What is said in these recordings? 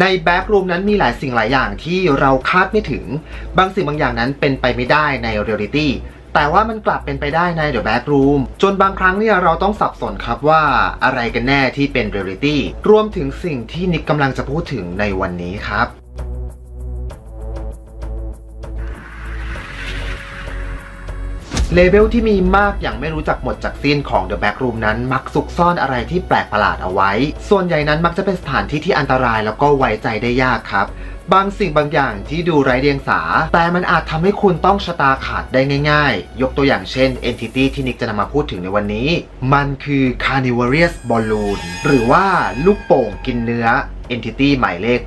ในแบ็กรูมนั้นมีหลายสิ่งหลายอย่างที่เราคาดไม่ถึง บางสิ่งบางอย่างนั้นเป็นไปไม่ได้ในเรียลิตี้แต่ว่ามันกลับเป็นไปได้ในเดอะแบ็กรูมจนบางครั้งเนี่ยเราต้องสับสนครับว่าอะไรกันแน่ที่เป็นเรียลิตี้รวมถึงสิ่งที่นิกกำลังจะพูดถึงในวันนี้ครับ เลเวลที่มีมากอย่างไม่รู้จักหมดจากสิ้นของ The Back Room นั้น มักซุกซ่อนอะไรที่แปลกประหลาดเอาไว้ ส่วนใหญ่นั้นมักจะเป็นสถานที่ที่อันตรายแล้วก็ไว้ใจได้ยากครับบางสิ่งบางอย่างที่ดูไร้เดียงสา แต่มันอาจทำให้คุณต้องชะตาขาดได้ง่ายๆ ยกตัวอย่างเช่น Entity ที่นิกจะนำมาพูดถึงในวันนี้ มันคือ Carnivorous Balloon หรือว่าลูกโป่งกินเนื้อ Entity หมายเลข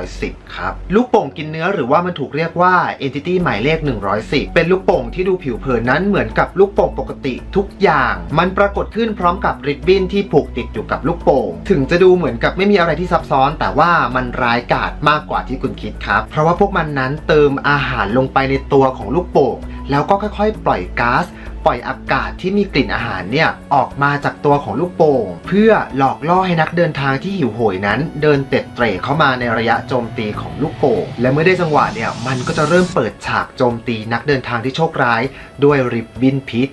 110 ครับ ลูกโป่งกินเนื้อหรือว่ามันถูกเรียกว่า Entity หมายเลข 110 เป็นลูกโป่งที่ดูผิวเผินนั้นเหมือนกับลูกโป่งปกติทุกอย่าง มันปรากฏขึ้นพร้อมกับริบบิ้นที่ผูกติดอยู่กับลูกโป่ง ถึงจะดูเหมือนกับไม่มีอะไรที่ซับซ้อน แต่ว่ามันร้ายกาจมากกว่าที่คุณคิดครับ เพราะว่าพวกมันนั้นเติมอาหารลงไปในตัวของลูกโป่งแล้วก็ค่อยๆ ปล่อยก๊าซ ปล่อยอากาศที่มีกลิ่นอาหารเนี่ยออกมาจากตัวของลูกโป่ง เพื่อหลอกล่อให้นักเดินทางที่หิวโหยนั้น เดินเต็ดเตร่เข้ามาในระยะโจมตีของลูกโป่ง และเมื่อได้จังหวะเนี่ยมันก็จะเริ่มเปิดฉากโจมตีนักเดินทางที่โชคร้าย ด้วยริบบินพิษ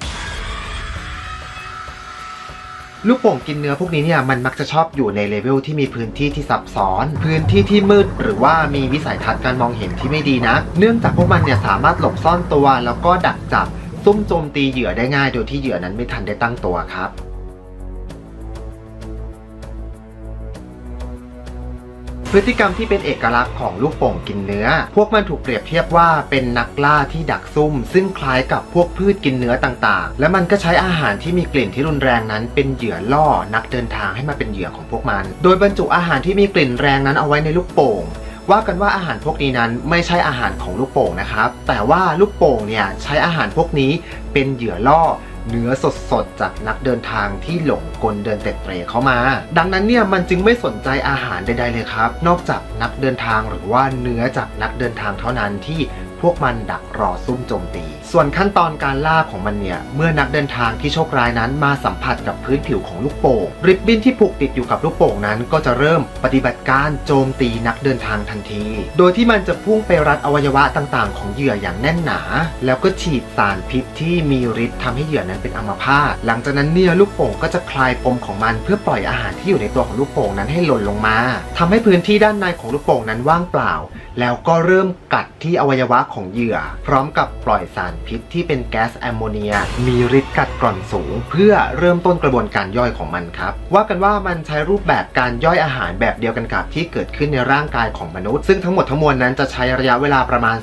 ลูกโป่งกินเนื้อพวกนี้เนี่ยมันมักจะชอบอยู่ในเลเวลที่มีพื้นที่ที่ซับซ้อน พื้นที่ที่มืดหรือว่ามีวิสัยทัศน์การมองเห็นที่ไม่ดีนะ เนื่องจากพวกมันเนี่ยสามารถหลบซ่อนตัวแล้วก็ดักจับ ซุ่มโจมตีเหยื่อได้ง่ายโดยที่เหยื่อนั้นไม่ทันได้ตั้งตัวครับ พฤติกรรมที่เป็นเอกลักษณ์ของลูกโป่งกินเนื้อ พวกมันถูกเปรียบเทียบว่าเป็นนักล่าที่ดักซุ่ม ซึ่งคล้ายกับพวกพืชกินเนื้อต่างๆ และมันก็ใช้อาหารที่มีกลิ่นที่รุนแรงนั้นเป็นเหยื่อล่อนักเดินทางให้มาเป็นเหยื่อของพวกมัน โดยบรรจุอาหารที่มีกลิ่นแรงนั้นเอาไว้ในลูกโป่ง ว่ากันว่าอาหารพวกนี้นั้นไม่ใช่อาหารของลูกโป่งนะครับ แต่ว่าลูกโป่งเนี่ยใช้อาหารพวกนี้เป็นเหยื่อล่อเนื้อสดๆ จากนักเดินทางที่หลงกลเดินเตะเตรเข้ามา ดังนั้นเนี่ยมันจึงไม่สนใจอาหารใดๆเลยครับ นอกจากนักเดินทางหรือว่าเนื้อจากนักเดินทางเท่านั้นที่ พวกมันดักรอซุ่มโจมตี ส่วนขั้นตอนการล่าของมันเนี่ย เมื่อนักเดินทางที่โชคร้ายนั้นมาสัมผัสกับพื้นผิวของลูกโป่งริบบิ้นที่ผูกติดอยู่กับลูกโป่งนั้น ก็จะเริ่มปฏิบัติการโจมตีนักเดินทางทันที โดยที่มันจะพุ่งไปรัดอวัยวะต่างๆ ของเหยื่ออย่างแน่นหนา แล้วก็ฉีดสารพิษที่มีฤทธิ์ทำให้เหยื่อนั้นเป็นอัมพาตหลังจากนั้นเนี่ยลูกโป่งก็จะคลายปมของมันเพื่อปล่อยอาหารที่อยู่ในตัวของลูกโป่งนั้นให้หล่นลงมาทำให้พื้นที่ด้านในของลูกโป่งนั้นว่างเปล่า แล้วก็เริ่มกัดที่อวัยวะของเหยื่อ พร้อมกับปล่อยสารพิษที่เป็นแก๊สแอมโมเนีย มีฤทธิ์กัดกร่อนสูง เพื่อเริ่มต้นกระบวนการย่อยของมันครับ ว่ากันว่ามันใช้รูปแบบการย่อยอาหารแบบเดียวกันกับที่เกิดขึ้นในร่างกายของมนุษย์ ซึ่งทั้งหมดทั้งมวลนั้นจะใช้ระยะเวลาประมาณ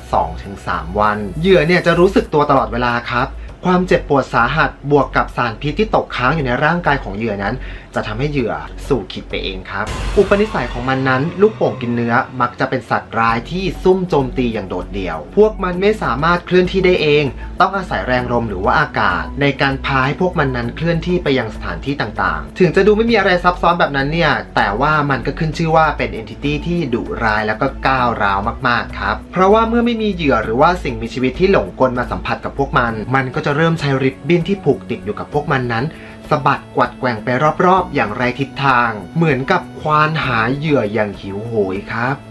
2-3 วัน เหยื่อเนี่ยจะรู้สึกตัวตลอดเวลาครับ ความเจ็บปวดสาหัสบวกกับสารพิษที่ตกค้างอยู่ในร่างกายของเหยื่อนั้น จะทำให้เหยื่อสู่ขิดไปเองครับ อุปนิสัยของมันนั้น ลูกโป่งกินเนื้อมักจะเป็นสัตว์ร้ายที่ซุ่มโจมตีอย่างโดดเดี่ยว พวกมันไม่สามารถเคลื่อนที่ได้เอง ต้องอาศัยแรงลมหรือว่าอากาศ ในการพาให้พวกมันนั้นเคลื่อนที่ไปยังสถานที่ต่างๆ ถึงจะดูไม่มีอะไรซับซ้อนแบบนั้นเนี่ยแต่ว่ามันก็ขึ้นชื่อว่าเป็น entity ที่ดุร้ายแล้วก็ก้าวร้าวมากๆครับเพราะว่าเมื่อไม่มีเหยื่อหรือว่าสิ่งมีชีวิตที่หลงกลมาสัมผัสกับพวกมัน มันก็จะะเริ่มใช้ริบบิ้นที่ผูกติดอยู่กับพวกมันนั้นสะบัดกวัดแกว่งไปรอบๆ อย่างไรทิศทาง เหมือนกับควานหาเหยื่ออย่างหิวโหยครับ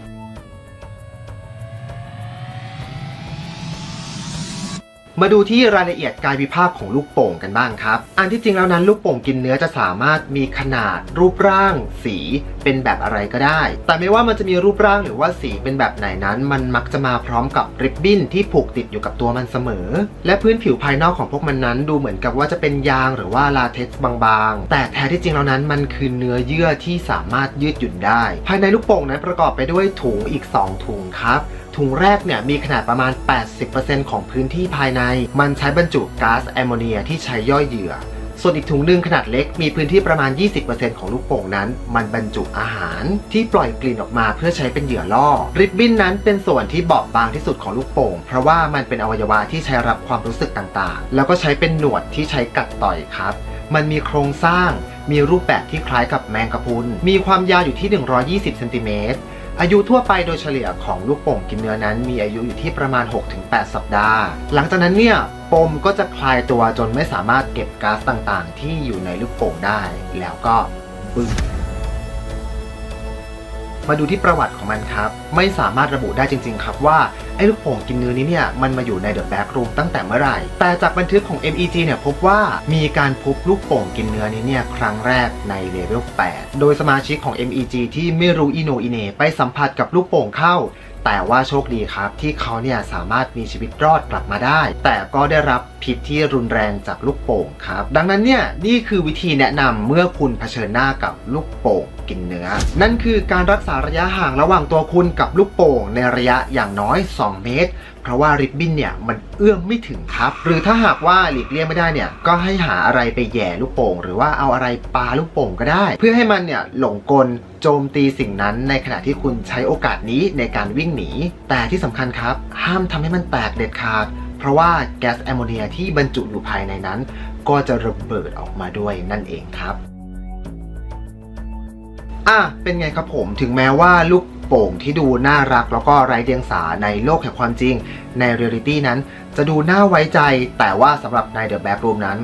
มาดูที่รายละเอียดกายวิภาคของลูกโป่งกันบ้างครับ อันที่จริงแล้วนั้นลูกโป่งกินเนื้อจะสามารถมีขนาดรูปร่าง สีเป็นแบบอะไรก็ได้ แต่ไม่ว่ามันจะมีรูปร่างหรือว่าสีเป็นแบบไหนนั้น มันมักจะมาพร้อมกับริบบิ้นที่ผูกติดอยู่กับตัวมันเสมอ และพื้นผิวภายนอกของพวกมันนั้นดูเหมือนกับว่าจะเป็นยางหรือว่าลาเท็กซ์บางๆ แต่แท้ที่จริงแล้วนั้นมันคือเนื้อเยื่อที่สามารถยืดหยุ่นได้ ภายในลูกโป่งนั้นประกอบไปด้วยถุงอีก 2 ถุงครับ ถุงแรกเนี่ยมีขนาดประมาณ 80%ของพื้นที่ภายใน มันใช้บรรจุก๊าซแอมโมเนียที่ใช้ย่อยเหยื่อ ส่วนอีกถุงหนึ่งขนาดเล็กมีพื้นที่ประมาณ 20%ของลูกโป่งนั้น มันบรรจุอาหารที่ปล่อยกลิ่นออกมาเพื่อใช้เป็นเหยื่อล่อ ริบบิ้นนั้นเป็นส่วนที่บอบบางที่สุดของลูกโป่ง เพราะว่ามันเป็นอวัยวะที่ใช้รับความรู้สึกต่างๆ แล้วก็ใช้เป็นหนวดที่ใช้กัดต่อยครับ มันมีโครงสร้าง มีรูปแบบที่คล้ายกับแมงกะพรุน มีความยาวอยู่ที่ 120 เซนติเมตร อายุทั่วไปโดยเฉลี่ยของลูกโป่งกินเนื้อนั้น มีอายุอยู่ที่ประมาณ 6-8 สัปดาห์ หลังจากนั้นเนี่ยปมก็จะคลายตัวจนไม่สามารถเก็บก๊าซต่างๆ ที่อยู่ในลูกโป่งได้ แล้วก็บึ้ม มาดูที่ประวัติของมันครับ ไม่สามารถระบุได้จริง ๆ ครับว่า ไอ้ลูกโป่งกินเนื้อนี้เนี่ย มันมาอยู่ในเดอะแบ็กรูมตั้งแต่เมื่อไหร่ แต่จากบันทึกของ MEG เนี่ยพบว่ามีการพบลูกโป่งกินเนื้อนี้เนี่ย ครั้งแรกในเลเวล 8 โดยสมาชิกของ MEG ที่ไม่รู้อิโนอิเนไปสัมผัสกับลูกโป่งเข้า แต่ว่าโชคดีครับที่เขาเนี่ยสามารถมีชีวิตรอดกลับมาได้ แต่ก็ได้รับพิษที่รุนแรงจากลูกโป่งครับ ดังนั้นเนี่ยนี่คือวิธีแนะนำเมื่อคุณเผชิญหน้ากับลูกโป่งกินเนื้อ นั่นคือการรักษาระยะห่างระหว่างตัวคุณกับลูกโป่งในระยะอย่างน้อย 2 เมตรเพราะว่าริบบิ้นเนี่ยมันเอื้อมไม่ถึงครับ หรือถ้าหากว่าหลีกเลี่ยงไม่ได้เนี่ยก็ให้หาอะไรไปแย่ลูกโป่ง หรือว่าเอาอะไรปาลูกโป่งก็ได้ เพื่อให้มันเนี่ยหลงกลโจมตีสิ่งนั้นในขณะที่คุณใช้โอกาสนี้ในการวิ่งหนี แต่ที่สำคัญครับ ห้ามทำให้มันแตกเด็ดขาด เพราะว่าแก๊สแอมโมเนียที่บรรจุอยู่ภายในนั้น ก็จะระเบิดออกมาด้วยนั่นเองครับอะเป็นไงครับผมถึงแม้ว่าลูก โป่งที่ดูน่ารักแล้วก็ไร้เดียงสาในโลกแห่งความจริง ในเรียลิตี้นั้น จะดูน่าไว้ใจแต่ว่าสำหรับในเดอะแบ็กรูมนั้น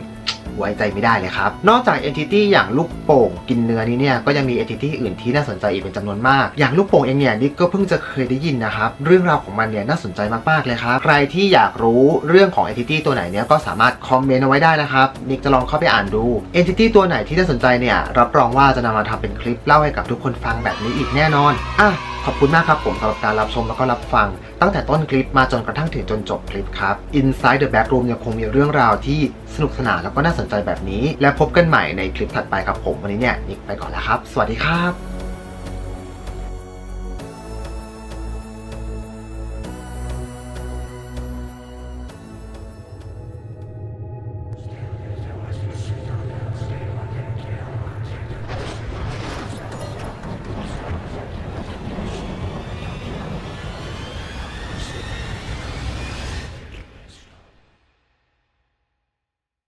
ไว้ใจไม่ได้เลยครับ นอกจาก entity อย่างลูกโป่งกินเนื้อนี้เนี่ยก็ยังมี entity อื่นที่น่าสนใจอีกเป็นจำนวนมาก อย่างลูกโป่งเองเนี่ยนิกก็เพิ่งจะเคยได้ยินนะครับ เรื่องราวของมันเนี่ยน่าสนใจมากๆเลยครับ ใครที่อยากรู้เรื่องของ entity ตัวไหนเนี่ยก็สามารถคอมเมนต์เอาไว้ได้นะครับนิกจะลองเข้าไปอ่านดู entity ตัวไหนที่น่าสนใจเนี่ยรับรองว่าจะนำมาทำเป็นคลิปเล่าให้กับทุกคนฟังแบบนี้อีกแน่นอนอะขอบคุณมากครับผมสำหรับการรับชมแล้วก็รับฟัง ตั้งแต่ต้นคลิปมาจนกระทั่งถึงจนจบคลิปครับ Inside the Backroom ยังคงมีเรื่องราวที่สนุกสนานแล้วก็น่าสนใจแบบนี้ และพบกันใหม่ในคลิปถัดไปครับผมวันนี้เนี่ยนิกไปก่อนแล้วครับ สวัสดีครับ